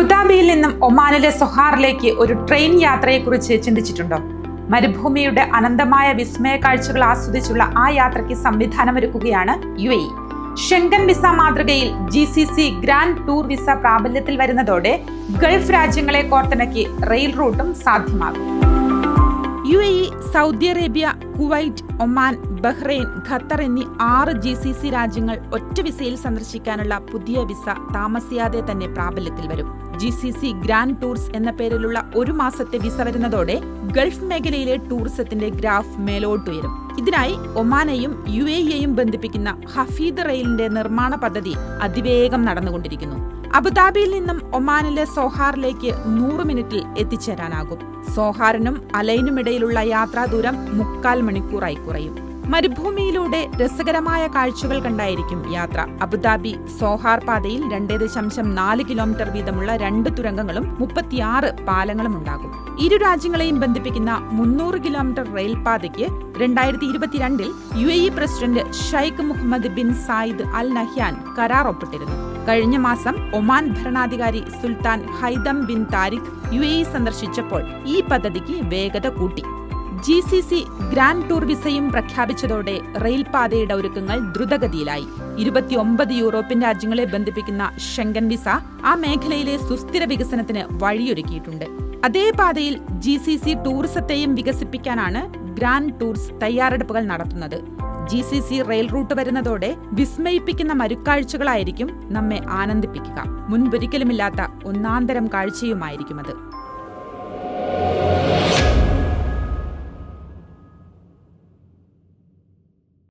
അബുദാബിയിൽ നിന്നും ഒമാനിലെ സൊഹാറിലേക്ക് ഒരു ട്രെയിൻ യാത്രയെക്കുറിച്ച് ചിന്തിച്ചിട്ടുണ്ടോ? മരുഭൂമിയുടെ അനന്തമായ വിസ്മയ കാഴ്ചകൾ ആസ്വദിച്ചുള്ള ആ യാത്രയ്ക്ക് സംവിധാനമൊരുക്കുകയാണ് യു എ ഷെങ്കൻ വിസ മാതൃകയിൽ G C C grand tour visa പ്രാബല്യത്തിൽ വരുന്നതോടെ ഗൾഫ് രാജ്യങ്ങളെ കോർത്തിണക്കി റെയിൽ റൂട്ടും സാധ്യമാകും. U A E Saudi Arabia Kuwait Oman Bahrain Qatar എന്നീ ആറ് ജി സി സി രാജ്യങ്ങൾ ഒറ്റ വിസയിൽ സന്ദർശിക്കാനുള്ള പുതിയ വിസ താമസിയാതെ തന്നെ പ്രാബല്യത്തിൽ വരും. G C C grand tours എന്ന പേരിലുള്ള ഒരു മാസത്തെ വിസ വരുന്നതോടെ ഗൾഫ് മേഖലയിലെ ടൂറിസത്തിന്റെ ഗ്രാഫ് മേലോട്ടുയരും. ഇതിനായി ഒമാനെയും യു എ ഇയെയും ബന്ധിപ്പിക്കുന്ന ഹഫീദ് റെയിലിന്റെ നിർമ്മാണ പദ്ധതി അതിവേഗം നടന്നുകൊണ്ടിരിക്കുന്നു. അബുദാബിയിൽ നിന്നും ഒമാനിലെ സോഹാറിലേക്ക് നൂറ് മിനിറ്റിൽ എത്തിച്ചേരാനാകും. സോഹാറിനും അലൈനുമിടയിലുള്ള യാത്രാ ദൂരം മുക്കാൽ മണിക്കൂറായി കുറയും. മരുഭൂമിയിലൂടെ രസകരമായ കാഴ്ചകൾ കണ്ടായിരിക്കും യാത്ര. അബുദാബി സോഹാർ പാതയിൽ രണ്ടേ ദശാംശം നാല് കിലോമീറ്റർ വീതമുള്ള രണ്ട് തുരങ്കങ്ങളും മുപ്പത്തിയാറ് പാലങ്ങളും ഉണ്ടാകും. ഇരു രാജ്യങ്ങളെയും ബന്ധിപ്പിക്കുന്ന മുന്നൂറ് കിലോമീറ്റർ റെയിൽപാതയ്ക്ക് രണ്ടായിരത്തി ഇരുപത്തിരണ്ടിൽ U A E president Sheikh Mohammed bin Zayed Al Nahyan കരാർ ഒപ്പിട്ടിരുന്നു കഴിഞ്ഞ മാസം ഒമാൻ ഭരണാധികാരി Sultan Haitham bin Tariq U A സന്ദർശിച്ചപ്പോൾ ഈ പദ്ധതിക്ക് വേഗത കൂട്ടി. G C C grand tour വിസയും പ്രഖ്യാപിച്ചതോടെ റെയിൽപാതയുടെ ഒരുക്കങ്ങൾ ദ്രുതഗതിയിലായി. ഇരുപത്തിയൊമ്പത് യൂറോപ്യൻ രാജ്യങ്ങളെ ബന്ധിപ്പിക്കുന്ന ഷെങ്കൻ വിസ ആ മേഖലയിലെ സുസ്ഥിര വികസനത്തിന് വഴിയൊരുക്കിയിട്ടുണ്ട്. അതേ പാതയിൽ ജി സി സി ടൂറിസത്തെയും വികസിപ്പിക്കാനാണ് ഗ്രാൻഡ് ടൂർസ് തയ്യാറെടുപ്പുകൾ നടത്തുന്നത്. G C C rail route വരുന്നതോടെ വിസ്മയിപ്പിക്കുന്ന മരുക്കാഴ്ചകളായിരിക്കും നമ്മെ ആനന്ദിപ്പിക്കുക. മുൻപൊരിക്കലുമില്ലാത്ത ഒന്നാന്തരം കാഴ്ചയുമായിരിക്കും അത്.